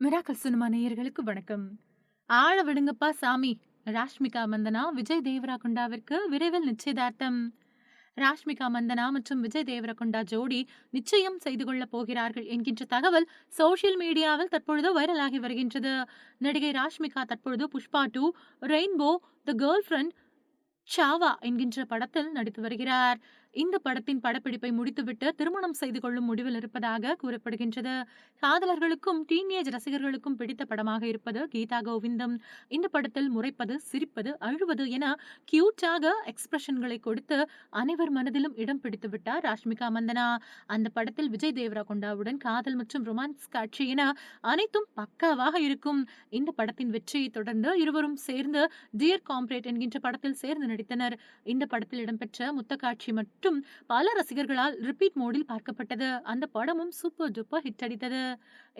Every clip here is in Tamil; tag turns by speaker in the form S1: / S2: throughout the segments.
S1: மிராக்கல் சினிமா நேயர்களுக்கு வணக்கம். ஆழ விடுங்கப்பா சாமி! ராஷ்மிகா மந்தனா, விஜய் தேவரகொண்டாவிற்கு விரைவில் நிச்சயதார்த்தம். ராஷ்மிகா மந்தனா மற்றும் விஜய் தேவரகொண்டா ஜோடி நிச்சயம் செய்து கொள்ளப் போகிறார்கள் என்கின்ற தகவல் சோஷியல் மீடியாவில் தற்பொழுது வைரலாகி வருகின்றது. நடிகை ராஷ்மிகா தற்பொழுது Pushpa two rainbow, the girlfriend Chhaava என்கின்ற படத்தில் நடித்து வருகிறார். இந்த படத்தின் படப்பிடிப்பை முடித்துவிட்டு திருமணம் செய்து கொள்ளும் முடிவில் இருப்பதாக கூறப்படுகின்றது. காதலர்களுக்கும், டீனேஜ் ரசிகர்களுக்கும் பிடித்த படமாக இருப்பது கீதா கோவிந்தம். இந்த படத்தில் முறைப்பது, சிரிப்பது, அழுவது என கியூட்டாக எக்ஸ்பிரஷன்களை கொடுத்து அனைவர் மனதிலும் இடம் பிடித்து விட்டார் ராஷ்மிகா மந்தனா. அந்த படத்தில் விஜய் தேவரகொண்டாவுடன் காதல் மற்றும் ரொமான்ஸ் காட்சி என அனைத்தும் பக்காவாக இருக்கும். இந்த படத்தின் வெற்றியை தொடர்ந்து இருவரும் சேர்ந்து டியர் காம்ரேட் என்கின்ற படத்தில் சேர்ந்து நடித்தனர். இந்த படத்தில் இடம்பெற்ற முத்த காட்சி மற்றும் பல ரசிகர்களால் ரிப்பீட் மோடில் பார்க்கப்பட்டது. அந்த படமும் சூப்பர் டூப்பர் ஹிட் அடித்தது.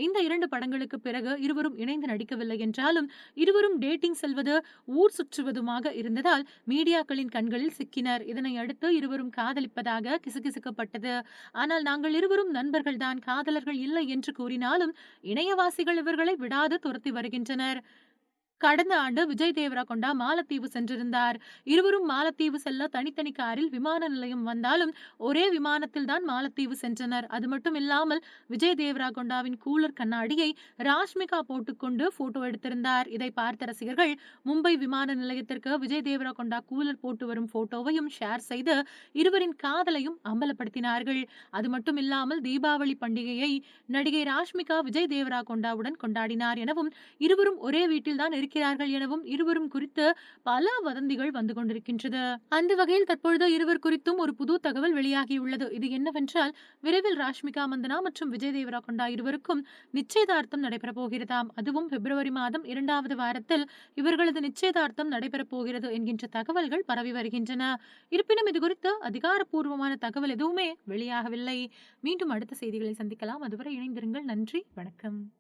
S1: இந்த இரண்டு படங்களுக்கு பிறகு இருவரும் இணைந்து நடிக்கவில்லை என்றாலும், இருவரும் டேட்டிங் செல்வது, ஊர் சுற்றுவதுமாக இருந்ததால் மீடியாக்களின் கண்களில் சிக்கினர். இதனை அடுத்து இருவரும் காதலிப்பதாக கிசுகிசுக்கப்பட்டது. ஆனால் நாங்கள் இருவரும் நண்பர்கள் தான், காதலர்கள் இல்லை என்று கூறினாலும், இணையவாசிகள் இவர்களை விடாது துரத்தி வருகின்றனர். கடந்த ஆண்டு விஜய் தேவரகொண்டா மாலத்தீவு சென்றிருந்தார். இருவரும் மாலத்தீவு செல்ல தனித்தனி காரில் விமான நிலையம் வந்தாலும், ஒரே விமானத்தில் தான் மாலத்தீவு சென்றனர். அது மட்டும் இல்லாமல் விஜய் தேவரகொண்டாவின் கூலர் கண்ணாடியை ராஷ்மிகா போட்டுக்கொண்டு போட்டோ எடுத்திருந்தார். இதை பார்த்த ரசிகர்கள் மும்பை விமான நிலையத்திற்கு விஜய் தேவரகொண்டா கூலர் போட்டு வரும் போட்டோவையும் ஷேர் செய்து இருவரின் காதலையும் அம்பலப்படுத்தினார்கள். அது மட்டும் இல்லாமல் தீபாவளி பண்டிகையை நடிகை ராஷ்மிகா விஜய் தேவரகொண்டாவுடன் கொண்டாடினார் எனவும், இருவரும் ஒரே வீட்டில்தான் இருக்கிறார்கள் எனவும் இருவரும் குறித்து பல வதந்திகள் வந்து கொண்டிருக்கின்றது. அந்த வகையில் தற்பொழுது இருவர் குறித்தும் ஒரு புது தகவல் வெளியாகியுள்ளது. இது என்னவென்றால், விரைவில் ராஷ்மிகா மந்தனா மற்றும் விஜய் தேவரா கொண்டா இருவருக்கும் நிச்சயதார்த்தம் நடைபெறப் போகிறதாம். அதுவும் பிப்ரவரி மாதம் இரண்டாவது வாரத்தில் இவர்களது நிச்சயதார்த்தம் நடைபெறப் போகிறது என்கின்ற தகவல்கள் பரவி வருகின்றன. இருப்பினும் இது குறித்து அதிகாரப்பூர்வமான தகவல் எதுவுமே வெளியாகவில்லை. மீண்டும் அடுத்த செய்திகளை சந்திக்கலாம். அதுவரை இணைந்திருங்கள். நன்றி, வணக்கம்.